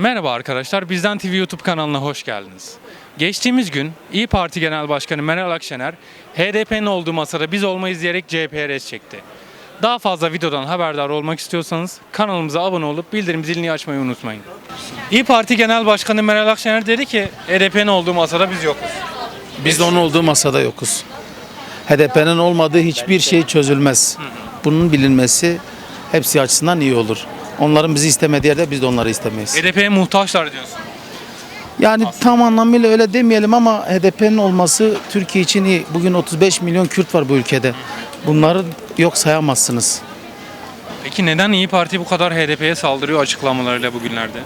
Merhaba arkadaşlar, Bizden TV YouTube kanalına hoş geldiniz. Geçtiğimiz gün İyi Parti Genel Başkanı Meral Akşener, HDP'nin olduğu masada biz olmayız diyerek CHP'ye çekti. Daha fazla videodan haberdar olmak istiyorsanız kanalımıza abone olup bildirim zilini açmayı unutmayın. İyi Parti Genel Başkanı Meral Akşener dedi ki HDP'nin olduğu masada biz yokuz. Biz de onun olduğu masada yokuz. HDP'nin olmadığı hiçbir şey çözülmez. Bunun bilinmesi hepsi açısından iyi olur. Onların bizi istemediği yerde biz de onları istemeyiz. HDP'ye muhtaçlar diyorsun. Yani tam anlamıyla öyle demeyelim ama HDP'nin olması Türkiye için iyi. Bugün 35 milyon Kürt var bu ülkede. Bunları yok sayamazsınız. Peki neden İyi Parti bu kadar HDP'ye saldırıyor açıklamalarıyla bugünlerde?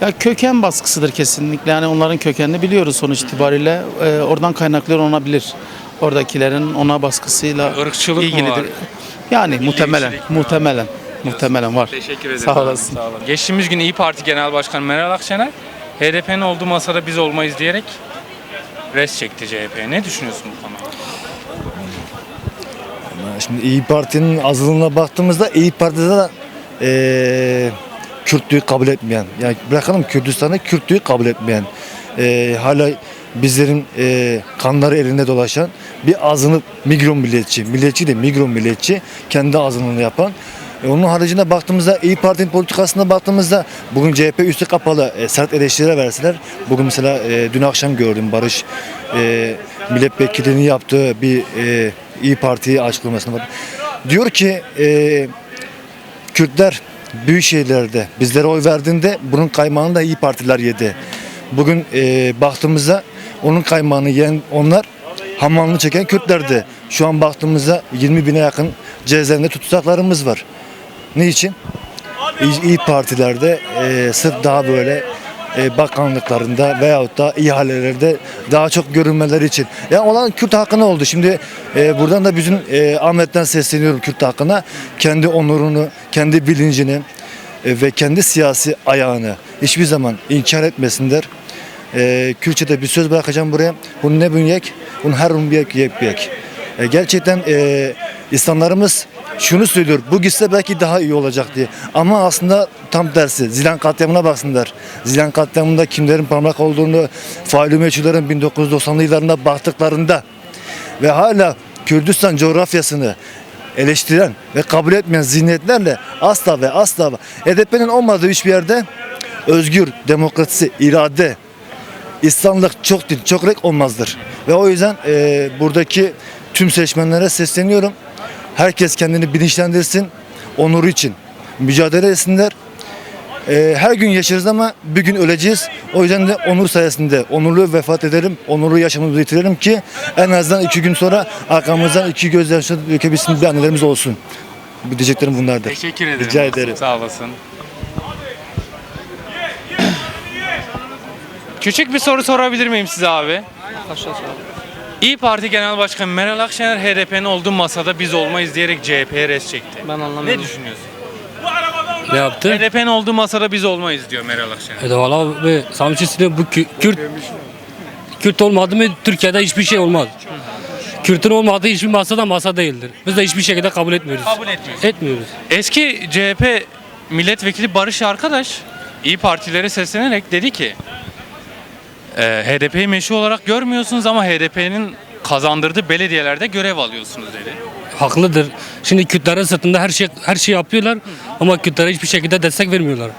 Ya köken baskısıdır kesinlikle. Yani onların kökenini biliyoruz sonuç itibariyle. Ee, oradan kaynaklı olabilir. Oradakilerin ona baskısıyla Irkçılık mı ilgilidir. var? Yani muhtemelen, Milliyetçilik mi var? muhtemelen, muhtemelen var. Teşekkür ederim. Sağ olasın. Geçtiğimiz gün İyi Parti Genel Başkanı Meral Akşener HDP'nin olduğu masada biz olmayız diyerek res çekti CHP'ye. Ne düşünüyorsun bu konuda? Şimdi İyi Parti'nin azınlığına baktığımızda İyi Parti'de de eee Kürtlüğü kabul etmeyen, yani bırakalım Kürdistan'ı Kürtlüğü kabul etmeyen, eee, hala bizlerin eee, kanları elinde dolaşan bir azınlık migron milliyetçi, milliyetçi de migron milliyetçi, kendi azınlığını yapan. E, onun haricinde baktığımızda İyi Parti'nin politikasına baktığımızda bugün CHP üstü kapalı e, sert eleştiriler verseler. Bugün mesela e, dün akşam gördüm Barış e, milletvekilinin yaptığı bir e, İyi Parti açıklamasını. Diyor ki e, Kürtler büyük şehirlerde bizlere oy verdiğinde bunun kaymağını da iyi partiler yedi. Bugün e, baktığımızda onun kaymağını yiyen onlar hamalını çeken Kürtlerdi. Şu an baktığımızda 20 bine yakın cezaevinde tutsaklarımız var. Ne için? İyi, partilerde e, sırf daha böyle e, bakanlıklarında veyahut da ihalelerde daha çok görünmeleri için. Ya olan Kürt hakkına oldu. Şimdi e, buradan da bizim e, Ahmet'ten sesleniyorum Kürt hakkına. Kendi onurunu, kendi bilincini e, ve kendi siyasi ayağını hiçbir zaman inkar etmesinler. E, Kürtçe'de bir söz bırakacağım buraya. Bunu ne bünyek? Bunu her bünyek yek yek. E, gerçekten e, İslamlarımız şunu söylüyor. Bu gitse belki daha iyi olacak diye. Ama aslında tam tersi. Zilan katliamına baksınlar. Zilan katliamında kimlerin parmak olduğunu, faili meçhullerin 1990'lı yıllarında baktıklarında ve hala Kürdistan coğrafyasını eleştiren ve kabul etmeyen zihniyetlerle asla ve asla HDP'nin olmadığı hiçbir yerde özgür, demokrasi, irade, İslamlık çok dil, çok renk olmazdır. Ve o yüzden e, buradaki tüm seçmenlere sesleniyorum. Herkes kendini bilinçlendirsin, onuru için mücadele etsinler. E, her gün yaşarız ama bir gün öleceğiz. O yüzden de onur sayesinde onurlu vefat edelim, onurlu yaşamımızı bitirelim ki en azından iki gün sonra arkamızdan iki gözyaşı dökebilsin bir annelerimiz olsun. Bu diyeceklerim bunlardır. Teşekkür ederim. Rica ederim. Sağ olasın. Küçük bir soru sorabilir miyim size abi? İyi Parti Genel Başkanı Meral Akşener HDP'nin olduğu masada biz olmayız diyerek CHP'ye res çekti. Ben Ne anlamıyorum. düşünüyorsun? Ne yaptı? HDP'nin olduğu masada biz olmayız diyor Meral Akşener. E de valla şey söyleyeyim, bu Kü- Kürt Kürt olmadı mı Türkiye'de hiçbir şey olmaz. Kürt'ün olmadığı hiçbir masada masa değildir. Biz de hiçbir şekilde kabul etmiyoruz. Kabul etmiyorsun. Etmiyoruz. Eski CHP milletvekili Barış Arkadaş İyi Partilere seslenerek dedi ki HDP'yi meşru olarak görmüyorsunuz ama HDP'nin kazandırdığı belediyelerde görev alıyorsunuz dedi. Haklıdır. Şimdi Kürtlerin sırtında her şey her şey yapıyorlar ama Kürtlere hiçbir şekilde destek vermiyorlar.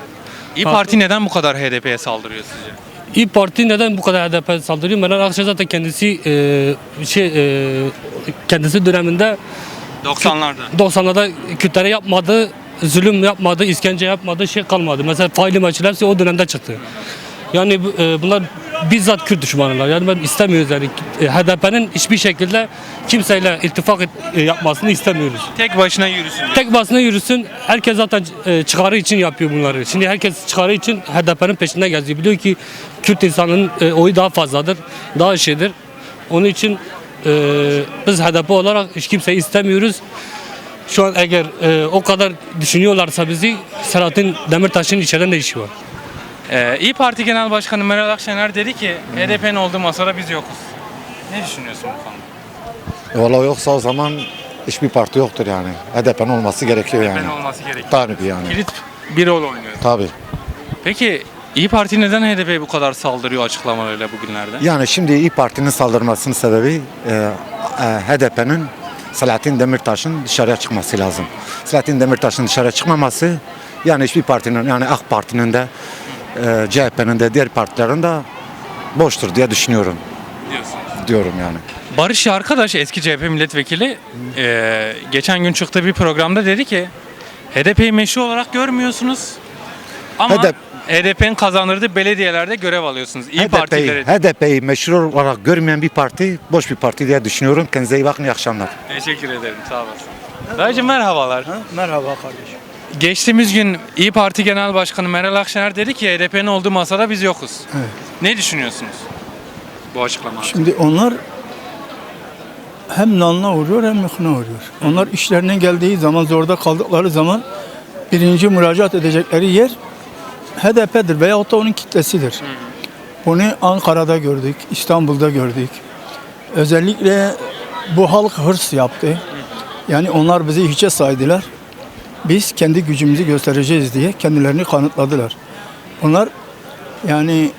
İyi. Parti neden bu kadar HDP'ye saldırıyor sizce? İyi Parti neden bu kadar HDP saldırıyor? Meral Akşener zaten kendisi e, şey e, kendisi döneminde 90'larda. 90'larda Kürtlere yapmadığı, zulüm yapmadığı, işkence yapmadığı şey kalmadı. Mesela faili maçlar hepsi o dönemde çıktı. Yani e, bunlar bizzat Kürt düşmanılar. Yani ben istemiyoruz yani. E, HDP'nin hiçbir şekilde kimseyle ittifak et- e, yapmasını istemiyoruz. Tek başına yürüsün. diyor. Tek basına yürüsün. Herkes zaten e, çıkarı için yapıyor bunları. Şimdi herkes çıkarı için HDP'nin peşinde geziyor. Biliyor ki Kürt insanının e, oyu daha fazladır. Daha şeydir. Onun için e, biz HDP olarak hiç kimseyi istemiyoruz. Şu an eğer e, o kadar düşünüyorlarsa bizi Selahattin Demirtaş'ın içeriden ne işi var? Ee, İyi Parti Genel Başkanı Meral Akşener dedi ki HDP'nin olduğu masada biz yokuz. Ne düşünüyorsun bu konuda? E, Valla yoksa o zaman hiçbir parti yoktur yani. HDP'nin olması gerekiyor yani. Olması gerekiyor. Tabii yani. Kilit bir rol oynuyor. Tabii. Peki İyi Parti neden HDP'ye bu kadar saldırıyor açıklamalarıyla bugünlerde? Yani şimdi İyi Parti'nin saldırmasının sebebi e, e, HDP'nin Selahattin Demirtaş'ın dışarıya çıkması lazım. Selahattin Demirtaş'ın dışarıya çıkmaması yani hiçbir partinin yani AK Parti'nin de e, CHP'nin de diğer partilerin de boştur diye düşünüyorum. Diyorsunuz. Diyorum yani. Barış Arkadaş eski CHP milletvekili e, geçen gün çıktığı bir programda dedi ki HDP'yi meşru olarak görmüyorsunuz ama HDP HDP'nin kazandırdığı belediyelerde görev alıyorsunuz. İyi HDP'yi, ileri- HDP'yi meşhur olarak görmeyen bir parti boş bir parti diye düşünüyorum. Kendinize iyi bakın iyi akşamlar. Teşekkür ederim sağ olasın. Dayıcım merhabalar. Merhaba kardeşim. Geçtiğimiz gün İyi Parti Genel Başkanı Meral Akşener dedi ki HDP'nin olduğu masada biz yokuz. Ne düşünüyorsunuz bu açıklama? Şimdi onlar hem nalına uğruyor hem yıkına uğruyor. Onlar işlerine geldiği zaman, zorda kaldıkları zaman birinci müracaat edecekleri yer HDP'dir veyahut da onun kitlesidir. Bunu Ankara'da gördük, İstanbul'da gördük. Özellikle bu halk hırs yaptı. Yani onlar bizi hiçe saydılar. Biz kendi gücümüzü göstereceğiz diye kendilerini kanıtladılar. Onlar yani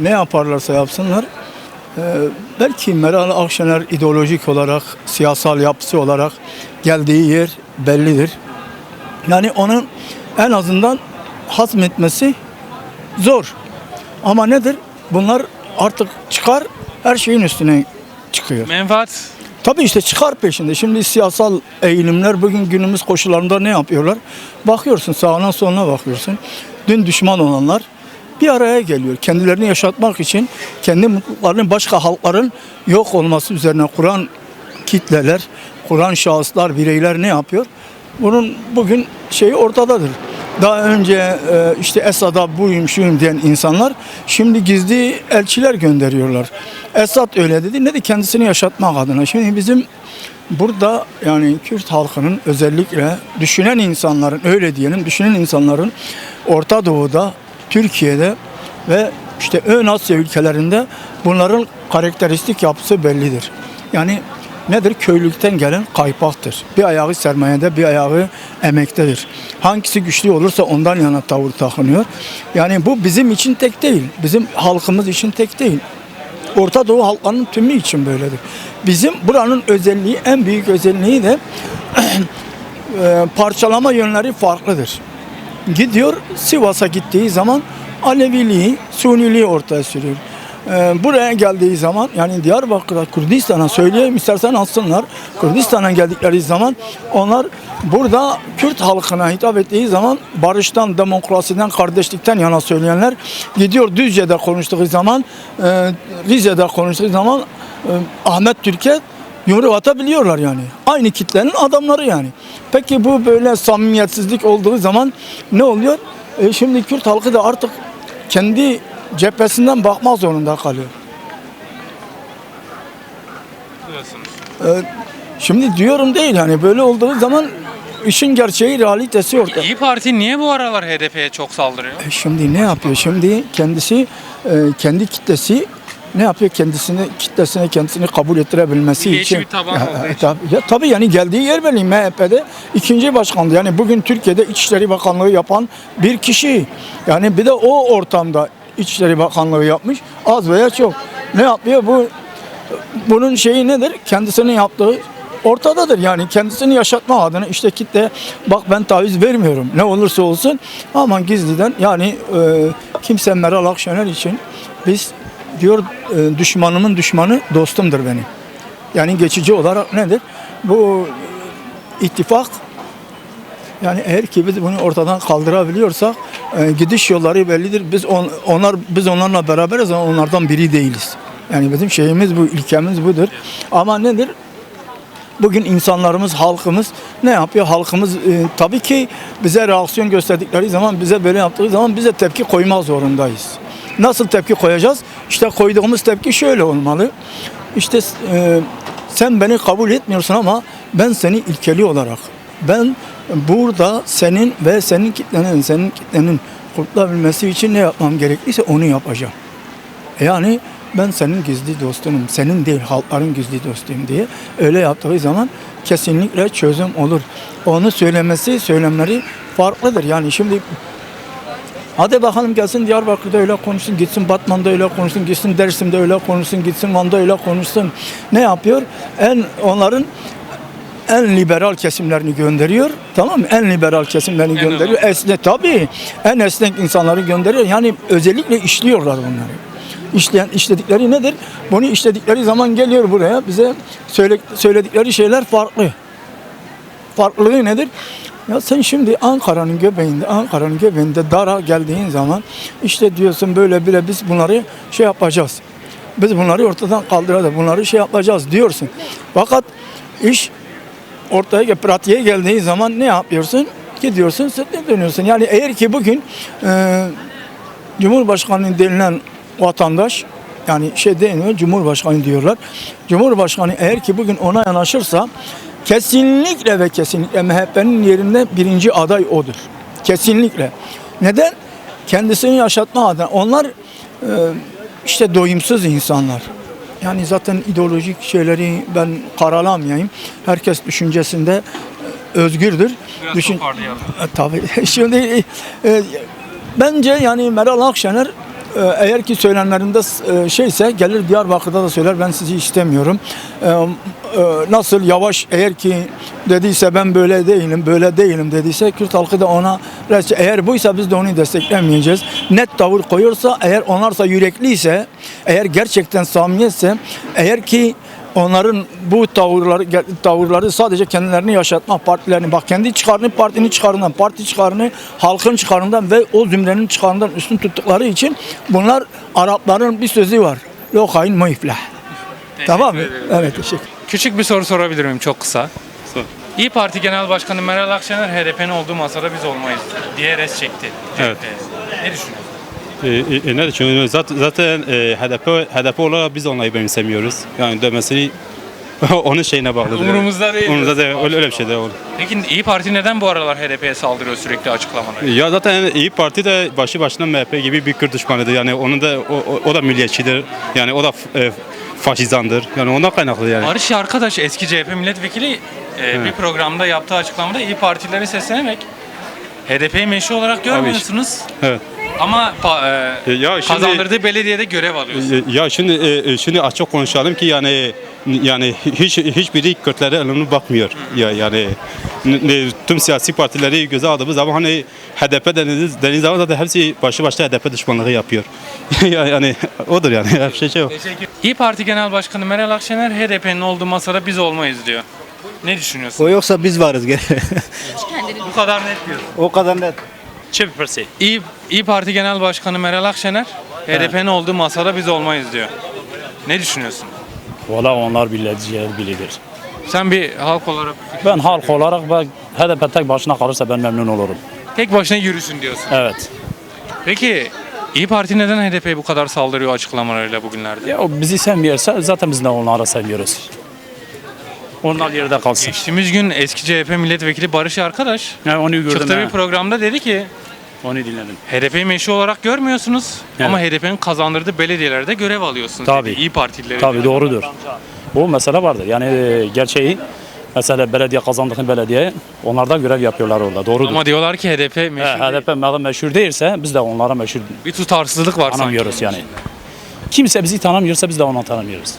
ne yaparlarsa yapsınlar e, belki Meral Akşener ideolojik olarak, siyasal yapısı olarak geldiği yer bellidir. Yani onun en azından hazmetmesi zor. Ama nedir? Bunlar artık çıkar her şeyin üstüne çıkıyor. Menfaat Tabii işte çıkar peşinde. Şimdi siyasal eğilimler bugün günümüz koşullarında ne yapıyorlar? Bakıyorsun sağına soluna bakıyorsun. Dün düşman olanlar bir araya geliyor. Kendilerini yaşatmak için kendi mutluluklarını başka halkların yok olması üzerine kuran kitleler, kuran şahıslar, bireyler ne yapıyor? Bunun bugün şeyi ortadadır. Daha önce e, işte Esad'a buyum şuyum diyen insanlar şimdi gizli elçiler gönderiyorlar. Esad öyle dedi ne de kendisini yaşatmak adına. Şimdi bizim burada yani Kürt halkının özellikle düşünen insanların öyle diyelim düşünen insanların Orta Doğu'da, Türkiye'de ve işte ön Asya ülkelerinde bunların karakteristik yapısı bellidir. Yani nedir? Köylülükten gelen kaypaktır. Bir ayağı sermayede, bir ayağı emektedir. Hangisi güçlü olursa ondan yana tavır takınıyor. Yani bu bizim için tek değil. Bizim halkımız için tek değil. Orta Doğu halklarının tümü için böyledir. Bizim buranın özelliği, en büyük özelliği de e, parçalama yönleri farklıdır. Gidiyor Sivas'a gittiği zaman Aleviliği, Suniliği ortaya sürüyor. Ee, buraya geldiği zaman yani Diyarbakır'a, Kürdistan'a söyleyeyim istersen alsınlar. Kürdistan'a geldikleri zaman onlar burada Kürt halkına hitap ettiği zaman barıştan, demokrasiden, kardeşlikten yana söyleyenler gidiyor Düzce'de konuştuğu zaman, e, Rize'de konuştuğu zaman e, Ahmet Türkiye yumruk atabiliyorlar yani. Aynı kitlenin adamları yani. Peki bu böyle samimiyetsizlik olduğu zaman ne oluyor? E şimdi Kürt halkı da artık kendi cephesinden bakmak zorunda kalıyor. diyorsunuz. E, şimdi diyorum değil yani böyle olduğu zaman işin gerçeği realitesi ortada. İyi Parti niye bu aralar HDP'ye çok saldırıyor? E Şimdi ne yapıyor? Şimdi kendisi e, kendi kitlesi ne yapıyor? Kendisini kitlesine kendisini kabul ettirebilmesi Milliyetçi için. bir taban Ya, e, için. tabii, ya, tabii yani geldiği yer belli MHP'de ikinci başkandı. Yani bugün Türkiye'de İçişleri Bakanlığı yapan bir kişi. Yani bir de o ortamda İçişleri Bakanlığı yapmış. Az veya çok. Ne yapıyor? Bu bunun şeyi nedir? Kendisinin yaptığı ortadadır. Yani kendisini yaşatma adına işte kitle bak ben taviz vermiyorum. Ne olursa olsun ama gizliden yani e, kimse Meral Akşener için biz diyor e, düşmanımın düşmanı dostumdur benim. Yani geçici olarak nedir? Bu ittifak yani eğer ki biz bunu ortadan kaldırabiliyorsak e, gidiş yolları bellidir. Biz on, onlar biz onlarla beraberiz ama onlardan biri değiliz. Yani bizim şeyimiz bu, ilkemiz budur. Ama nedir? Bugün insanlarımız, halkımız ne yapıyor? Halkımız e, tabii ki bize reaksiyon gösterdikleri zaman, bize böyle yaptığı zaman bize tepki koymak zorundayız. Nasıl tepki koyacağız? İşte koyduğumuz tepki şöyle olmalı. İşte e, sen beni kabul etmiyorsun ama ben seni ilkeli olarak, ben burada senin ve senin kitlenin, senin kitlenin kurtulabilmesi için ne yapmam gerekliyse onu yapacağım. Yani ben senin gizli dostunum, senin değil halkların gizli dostuyum diye öyle yaptığı zaman kesinlikle çözüm olur. Onu söylemesi, söylemleri farklıdır. Yani şimdi Hadi bakalım gelsin Diyarbakır'da öyle konuşsun, gitsin Batman'da öyle konuşsun, gitsin Dersim'de öyle konuşsun, gitsin Van'da öyle konuşsun. Ne yapıyor? En onların en liberal kesimlerini gönderiyor. Tamam mı? En liberal kesimlerini En gönderiyor. Esnek tabii. En esnek insanları gönderiyor. Yani özellikle işliyorlar bunları. İşleyen, işledikleri nedir? Bunu işledikleri zaman geliyor buraya bize söyle, söyledikleri şeyler farklı. Farklılığı nedir? Ya sen şimdi Ankara'nın göbeğinde, Ankara'nın göbeğinde dara geldiğin zaman işte diyorsun böyle bile biz bunları şey yapacağız. Biz bunları ortadan kaldıracağız, bunları şey yapacağız diyorsun. Fakat iş ortaya pratiğe geldiği zaman ne yapıyorsun? Gidiyorsun sırtına dönüyorsun. Yani eğer ki bugün e, Cumhurbaşkanı denilen vatandaş yani şey demiyor Cumhurbaşkanı diyorlar. Cumhurbaşkanı eğer ki bugün ona yanaşırsa kesinlikle ve kesinlikle MHP'nin yerinde birinci aday odur. Kesinlikle. Neden? Kendisini yaşatma adına. Onlar e, işte doyumsuz insanlar. Yani zaten ideolojik şeyleri ben karalamayayım. Herkes düşüncesinde e, özgürdür. Biraz Düşün, toparlayalım. e, Tabii. Şimdi e, bence yani Meral Akşener e, eğer ki söylemlerinde e, şeyse gelir Diyarbakır'da da söyler ben sizi istemiyorum. E, e, Nasıl yavaş eğer ki dediyse ben böyle değilim, böyle değilim dediyse Kürt halkı da ona eğer buysa biz de onu desteklemeyeceğiz. Net tavır koyuyorsa eğer onlarsa yürekliyse, eğer gerçekten samimiyetse, eğer ki onların bu tavırları tavırları sadece kendilerini yaşatma partilerini bak kendi çıkarını partinin çıkarından parti çıkarını halkın çıkarından ve o zümrenin çıkarından üstün tuttukları için bunlar Arapların bir sözü var. Lokain muiflah. Tamam mı? Evet teşekkür. Küçük bir soru sorabilir miyim çok kısa? İyi Parti Genel Başkanı Meral Akşener HDP'nin olduğu masada biz olmayız diye res çekti. Evet. Ne düşünüyorsun? E, e, ne düşünüyoruz? Zaten, zaten e, HDP, HDP olarak biz onları benimsemiyoruz. Yani demesini onun şeyine bağlıdır. Umurumuzda değil. Umurumuzda değil. Öyle, öyle bir şey de olur. Peki İyi Parti neden bu aralar HDP'ye saldırıyor sürekli açıklamaları? Ya zaten İyi Parti de başı başına MHP gibi bir Kürt düşmanıdır. Yani onun da o, o, da milliyetçidir. Yani o da e, faşizandır. Yani ondan kaynaklı yani. Barış Arkadaş eski CHP milletvekili e, bir programda yaptığı açıklamada İyi Partileri seslenerek HDP'yi meşru olarak görmüyorsunuz. Evet. Ama pa- e, E, ya şimdi- kazandırdığı belediyede görev alıyorsunuz. E, Ya şimdi e, e, şimdi açık konuşalım ki yani yani hiç hiçbiri Kürtlere ılımlı bakmıyor. Ya yani n- ne- tüm siyasi partileri göze aldığımız zaman hani HDP deniz deniz zaman zaten hepsi başı başta HDP düşmanlığı yapıyor. Ya- yani odur yani. Her şey şey o. Teşekkür. İyi Parti Genel Başkanı Meral Akşener HDP'nin olduğu masada biz olmayız diyor. Ne düşünüyorsun? O yoksa biz varız. Bu kadar net diyor. o kadar net. İyi, İyi Parti Genel Başkanı Meral Akşener HDP'nin olduğu masada biz olmayız diyor. Ne düşünüyorsun? Valla onlar bileceği bilir. Sen bir halk olarak Ben halk olarak ben HDP tek başına kalırsa ben memnun olurum. tek başına yürüsün diyorsun. Evet. Peki İyi Parti neden HDP'ye bu kadar saldırıyor açıklamalarıyla bugünlerde? Ya o bizi sevmiyorsa zaten biz de onları sevmiyoruz. Onlar yerde kalsın. Geçtiğimiz gün eski CHP milletvekili Barış Arkadaş Yani onu gördüm. çıktı ha. bir programda dedi ki Onu dinledim. HDP'yi meşru olarak görmüyorsunuz Evet. ama HDP'nin kazandırdığı belediyelerde görev alıyorsunuz Tabii. dedi. İyi Partilileri. Tabii doğrudur. Bu mesele vardır. Yani e, gerçeği mesela belediye kazandığı belediye onlar da görev yapıyorlar orada. Doğrudur. Ama diyorlar ki HDP He, meşru değil. HDP madem meşhur değilse biz de onlara meşhur Bir tutarsızlık var tanımıyoruz sanki. yani. Kimse bizi tanımıyorsa biz de onu tanımıyoruz.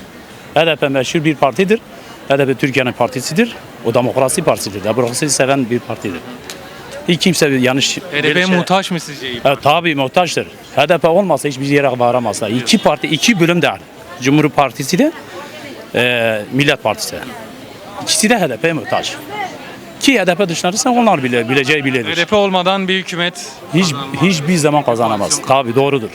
HDP meşhur bir partidir. HDP Türkiye'nin partisidir. O demokrasi partisidir. Demokrasiyi seven bir partidir. Hiç kimse yanlış... şey- muhtaç mı sizce Evet, tabii muhtaçtır. HDP olmasa hiçbir yere varamazlar. İki parti, iki bölüm de Cumhur Partisi de e, Millet Partisi de. İkisi de HDP'ye muhtaç. Ki HDP dışlarıysa onlar bile bileceği bilir. HDP olmadan bir hükümet Hiç, hiçbir zaman kazanamaz. Tabii doğrudur.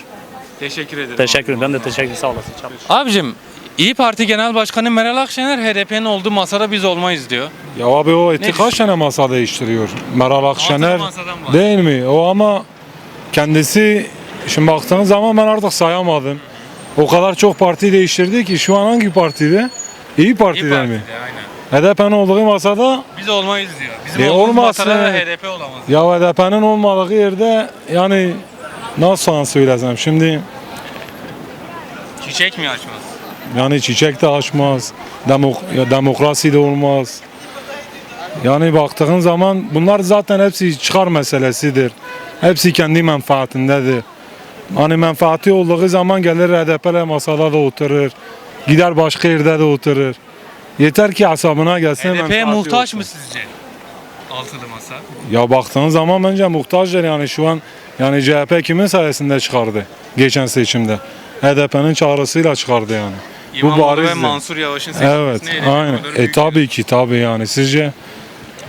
Teşekkür ederim. Teşekkür ederim. Ben de teşekkür ederim. Sağ olasın. Abicim İyi Parti Genel Başkanı Meral Akşener HDP'nin olduğu masada biz olmayız diyor. Ya abi o eti kaç tane masa değiştiriyor? Meral Akşener masadan var. değil mi? O ama kendisi şimdi baktığınız zaman ben artık sayamadım. O kadar çok parti değiştirdi ki şu an hangi partide? İyi İyi Parti'de mi? Parti'de aynen. HDP'nin olduğu masada Biz olmayız diyor. Bizim E, olduğumuz olmazsa- masada da HDP olamaz. ya HDP'nin olmadığı yerde yani nasıl sana söylesem şimdi Çiçek mi açmaz? Yani çiçek de açmaz, demok demokrasi de olmaz. Yani baktığın zaman bunlar zaten hepsi çıkar meselesidir. Hepsi kendi menfaatindedir. Hani menfaati olduğu zaman gelir HDP'le masada da oturur. Gider başka yerde de oturur. Yeter ki hesabına gelsin. HDP'ye muhtaç olsun. mı sizce? Altılı masa. Ya baktığın zaman bence muhtaçlar yani şu an yani CHP kimin sayesinde çıkardı geçen seçimde? HDP'nin çağrısıyla çıkardı yani. İmamoğlu ve barizdi. Mansur Yavaş'ın Evet, seçilmesine HDP aynen. kadar E büyük tabii ki tabii yani sizce?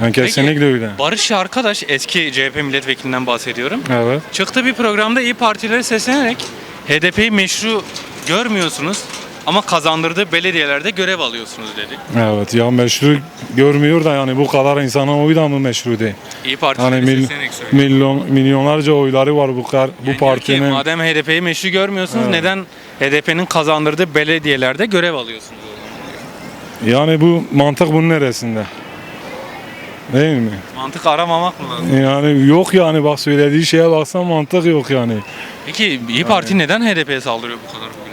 Yani kesinlikle öyle. Barış arkadaş eski CHP milletvekilinden bahsediyorum. Evet. Çıktı bir programda İyi Partilere seslenerek HDP'yi meşru görmüyorsunuz ama kazandırdığı belediyelerde görev alıyorsunuz dedi. Evet ya meşru görmüyor da yani bu kadar insanın oyu da mı meşru değil? İyi Partilere Hani mil, milyon milyonlarca oyları var bu kar, bu Yani diyor ki, partinin. madem HDP'yi meşru görmüyorsunuz Evet. neden HDP'nin kazandırdığı belediyelerde görev alıyorsunuz? Yani bu mantık bunun neresinde? Değil mi? Mantık aramamak mı lazım? Yani yok yani bak söylediği şeye baksan mantık yok yani. Peki İyi Parti neden HDP'ye saldırıyor bu kadar bugünlerde?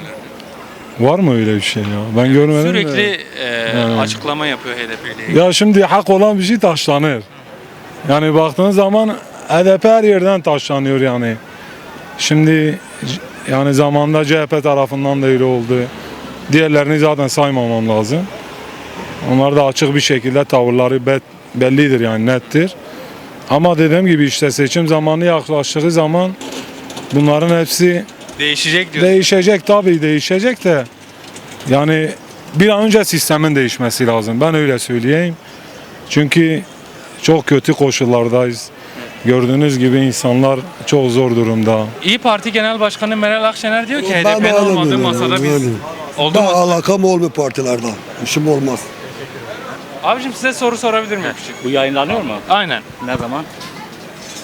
Var mı öyle bir şey ya? Ben görmedim de. Sürekli e, Yani. açıklama yapıyor HDP ile ilgili. Ya şimdi hak olan bir şey taşlanır. Yani baktığın zaman HDP her yerden taşlanıyor yani. Şimdi yani zamanda CHP tarafından da öyle oldu. Diğerlerini zaten saymamam lazım. Onlar da açık bir şekilde tavırları be- bellidir yani nettir. Ama dediğim gibi işte seçim zamanı yaklaştığı zaman bunların hepsi Değişecek diyor. Değişecek tabii değişecek de yani bir an önce sistemin değişmesi lazım. Ben öyle söyleyeyim. Çünkü çok kötü koşullardayız. Gördüğünüz gibi insanlar çok zor durumda. İyi Parti Genel Başkanı Meral Akşener diyor ki Ben HDP'nin olmadığı masada biz oldu Ben mu? alakam olmuyor partilerden. İşim olmaz. Abicim size soru sorabilir miyim? küçük? Bu yayınlanıyor mu? Aynen. Ne zaman?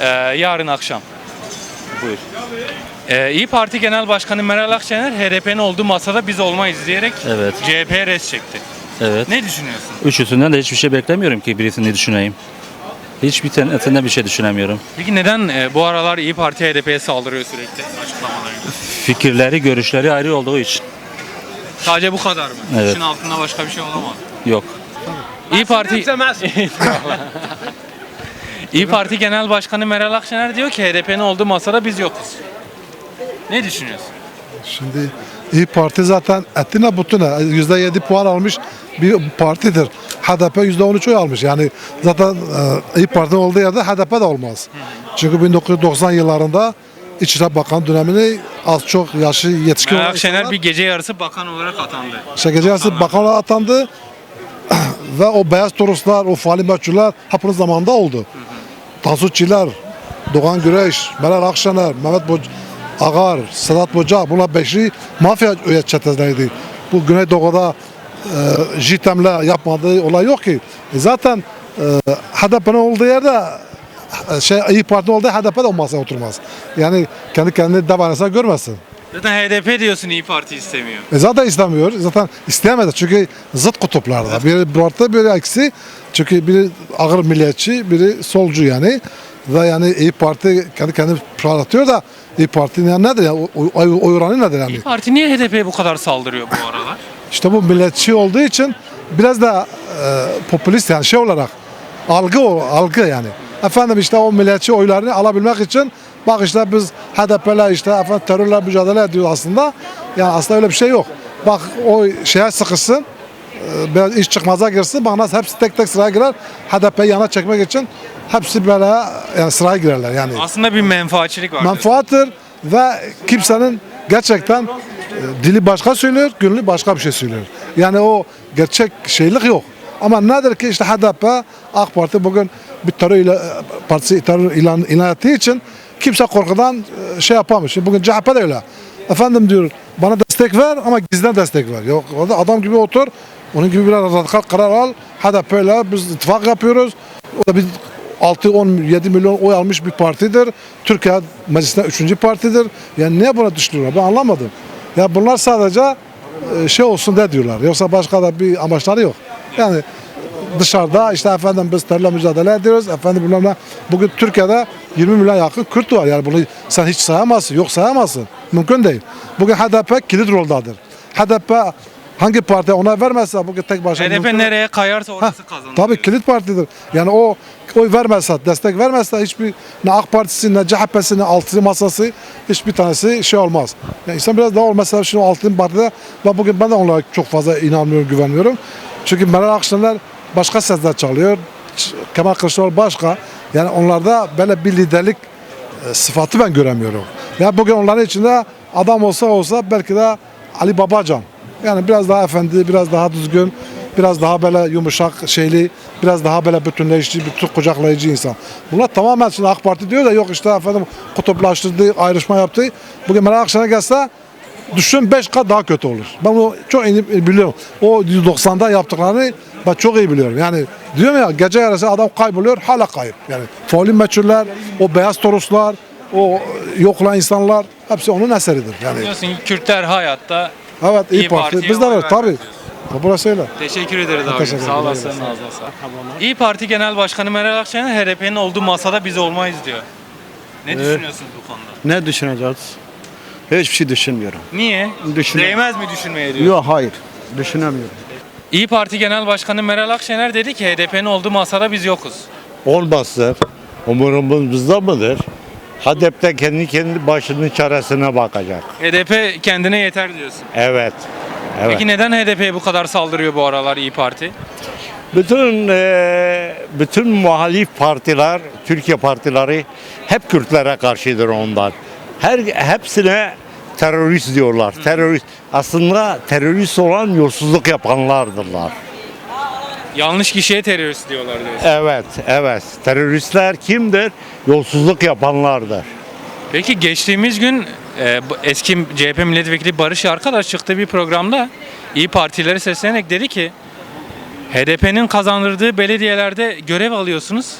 Ee, yarın akşam. Buyur. Ee, İyi Parti Genel Başkanı Meral Akşener HDP'nin olduğu masada biz olmayız diyerek Evet. CHP'ye res çekti. Evet. Ne düşünüyorsun? Üçüsünden de hiçbir şey beklemiyorum ki birisini düşüneyim. Hiçbir tanesinden bir şey düşünemiyorum. Peki neden e, bu aralar İyi Parti HDP'ye saldırıyor sürekli açıklamalarıyla? Fikirleri, görüşleri ayrı olduğu için. Sadece bu kadar mı? Evet. İşin altında başka bir şey olamaz. Yok. İyi Parti İyi Parti Genel Başkanı Meral Akşener diyor ki HDP'nin olduğu masada biz yokuz. Ne düşünüyorsun? Şimdi İyi Parti zaten etine butuna yüzde yedi puan almış bir partidir. HDP yüzde on üç oy almış. Yani zaten e, İyi Parti olduğu yerde HDP de olmaz. Çünkü 1990 yıllarında İçişleri Bakan dönemini az çok yaşı yetişkin Meral olan Akşener insanlar- bir gece yarısı bakan olarak atandı. işte gece yarısı bakanlığa atandı ve o beyaz toruslar, o faali meçhuller hepinin zamanında oldu. Tansu Çiller, Doğan Güreş, Meral Akşener, Mehmet Boc Agar, Sedat Boca bunlar beşli mafya üye çeteleriydi. Bu Güneydoğu'da e, JITEM'le yapmadığı olay yok ki. E zaten e, HDP'nin olduğu yerde e, şey İyi Parti olduğu HDP de o masaya oturmaz. Yani kendi kendini devanesa görmesin. Zaten HDP diyorsun İyi Parti istemiyor. E zaten istemiyor. Zaten isteyemedi. Çünkü zıt kutuplarda. Biri parti biri eksi. Çünkü biri ağır milliyetçi, biri solcu yani. Ve yani İyi Parti kendi kendini parlatıyor da İyi Parti yani nedir yani? O, oy, oy oranı nedir yani? İyi Parti niye HDP'ye bu kadar saldırıyor bu aralar? İşte bu milliyetçi olduğu için biraz da e, popülist yani şey olarak algı o algı yani. Efendim işte o milliyetçi oylarını alabilmek için bak işte biz HDP'ler işte terörle mücadele ediyor aslında. Yani aslında öyle bir şey yok. Bak o şeye sıkışsın e, biraz iş çıkmaza girsin bana hepsi tek tek sıraya girer. HDP'yi yana çekmek için hepsi böyle yani sıraya girerler yani Aslında bir menfaatçilik var. menfaattır ve kimsenin gerçekten e, dili başka söylüyor, gönlü başka bir şey söylüyor. Yani o gerçek şeylik yok. Ama nedir ki işte HDP, AK Parti bugün bir terör ila, partisi terör ilan, ilan ettiği için kimse korkudan e, şey yapamış. Şimdi bugün CHP de öyle. Efendim diyor bana destek ver ama gizden destek ver. Yok adam gibi otur. Onun gibi biraz radikal karar al. HDP ile biz ittifak yapıyoruz. O da bir 6-17 milyon oy almış bir partidir. Türkiye meclisinde üçüncü partidir. Yani niye buna düşünüyorlar ben anlamadım. Ya bunlar sadece e, şey olsun de diyorlar. Yoksa başka da bir amaçları yok. Yani dışarıda işte efendim biz terörle mücadele ediyoruz. Efendim bilmem ne. Bugün Türkiye'de 20 milyon yakın Kürt var. Yani bunu sen hiç sayamazsın. Yok sayamazsın. Mümkün değil. Bugün HDP kilit roldadır. HDP hangi parti ona vermezse bugün tek başına HDP mümkün- nereye kayarsa orası kazanır. Tabii kilit partidir. Yani o oy vermezse, destek vermezse hiçbir ne AK Partisi ne CHP'si ne altılı masası hiçbir tanesi şey olmaz. Yani insan biraz daha olmasa şimdi altılı partide ve bugün ben de onlara çok fazla inanmıyorum, güvenmiyorum. Çünkü Meral Akşener başka sesler çalıyor. Kemal Kılıçdaroğlu başka. Yani onlarda böyle bir liderlik e, sıfatı ben göremiyorum. Yani bugün onların içinde adam olsa olsa belki de Ali Babacan. Yani biraz daha efendi, biraz daha düzgün, biraz daha böyle yumuşak şeyli, biraz daha böyle bütünleyici, bütün kucaklayıcı insan. Bunlar tamamen şimdi AK Parti diyor da yok işte efendim kutuplaştırdı, ayrışma yaptı. Bugün Meral Akşener gelse düşün 5 kat daha kötü olur. Ben bunu çok iyi biliyorum. O 90'da yaptıklarını ben çok iyi biliyorum. Yani diyorum ya gece yarısı adam kayboluyor hala kayıp. Yani faulü meçhuller, o beyaz toruslar, o yokla insanlar hepsi onun eseridir. Yani Diyorsun ki Kürtler hayatta. evet iyi, İyi Parti. Biz de var tabii. Burası öyle. Teşekkür ederiz abi. teşekkür Sağ olasın. Ağzına sağlık. İyi Parti Genel Başkanı Meral Akşener HDP'nin olduğu masada biz olmayız diyor. Ne düşünüyorsunuz bu konuda? Ne düşüneceğiz? Hiçbir şey düşünmüyorum. Niye? Düşünüyorum. Değmez mi düşünmeye diyor. Yok hayır. Düşünemiyorum. İyi Parti Genel Başkanı Meral Akşener dedi ki HDP'nin olduğu masada biz yokuz. olmazsa umurumuzda mıdır? HDP kendi kendi başının çaresine bakacak. HDP kendine yeter diyorsun. Evet. Evet. Peki neden HDP'ye bu kadar saldırıyor bu aralar İyi Parti? Bütün eee, bütün muhalif partiler, Türkiye partileri hep Kürtlere karşıdır ondan. Her hepsine terörist diyorlar. Terörist aslında terörist olan yolsuzluk yapanlardırlar. Yanlış kişiye terörist diyorlar diyorsun. Evet, evet. Teröristler kimdir? Yolsuzluk yapanlardır. Peki geçtiğimiz gün e, bu eski CHP milletvekili Barış Arkadaş çıktı bir programda İyi Partileri seslenerek dedi ki HDP'nin kazandırdığı belediyelerde görev alıyorsunuz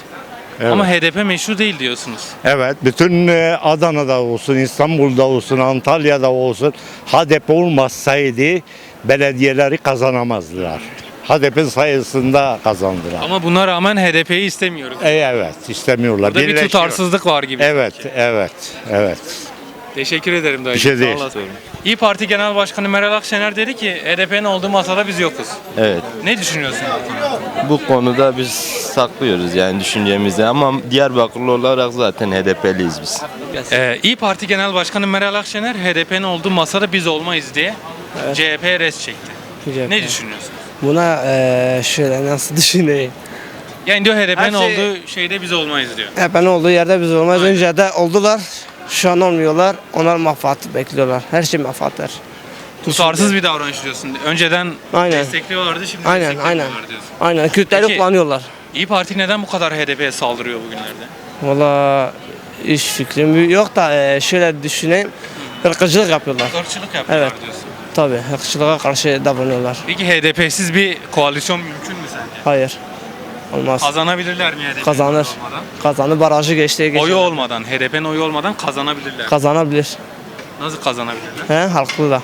Evet. ama HDP meşru değil diyorsunuz. Evet, bütün e, Adana'da olsun, İstanbul'da olsun, Antalya'da olsun HDP olmasaydı belediyeleri kazanamazdılar. HDP sayesinde kazandılar. Ama buna rağmen HDP'yi istemiyoruz. E, evet, istemiyorlar. Burada bir Birleşiyor. tutarsızlık var gibi. Evet, evet, evet. Teşekkür ederim dayı. Bir şey Sağ değil. İyi Parti Genel Başkanı Meral Akşener dedi ki HDP'nin olduğu masada biz yokuz. Evet. Ne düşünüyorsun? Bu konuda biz saklıyoruz yani düşüncemizi ama Diyarbakırlı olarak zaten HDP'liyiz biz. Ee, İyi Parti Genel Başkanı Meral Akşener HDP'nin olduğu masada biz olmayız diye CHP res çekti. Ne düşünüyorsun? Buna eee, şöyle nasıl düşüneyim? Yani diyor HDP'nin şey- olduğu şeyde biz olmayız diyor. HDP'nin olduğu yerde biz olmaz. Önce de oldular. Şu an olmuyorlar. Onlar mafaat bekliyorlar. Her şey mafaatlar. Tutarsız bir davranış diyorsun. Önceden Aynen. destekliyorlardı şimdi Aynen, desteklemiyorlar aynen. diyorsun. Aynen. Kürtleri Peki- kullanıyorlar. İyi Parti neden bu kadar HDP'ye saldırıyor bugünlerde? Valla iş fikrim yok da eee, şöyle düşüneyim. Irkıcılık yapıyorlar. Irkçılık yapıyorlar Evet. diyorsun. Tabii. Irkçılığa karşı davranıyorlar. Peki HDP'siz bir koalisyon mümkün mü sence? Hayır. Olmaz. Kazanabilirler mi HDP? Kazanır. olmadan? Kazanı barajı geçti. geçti. Oyu olmadan, HDP'nin oyu olmadan kazanabilirler. Kazanabilir. Nasıl kazanabilirler? He, halklı da.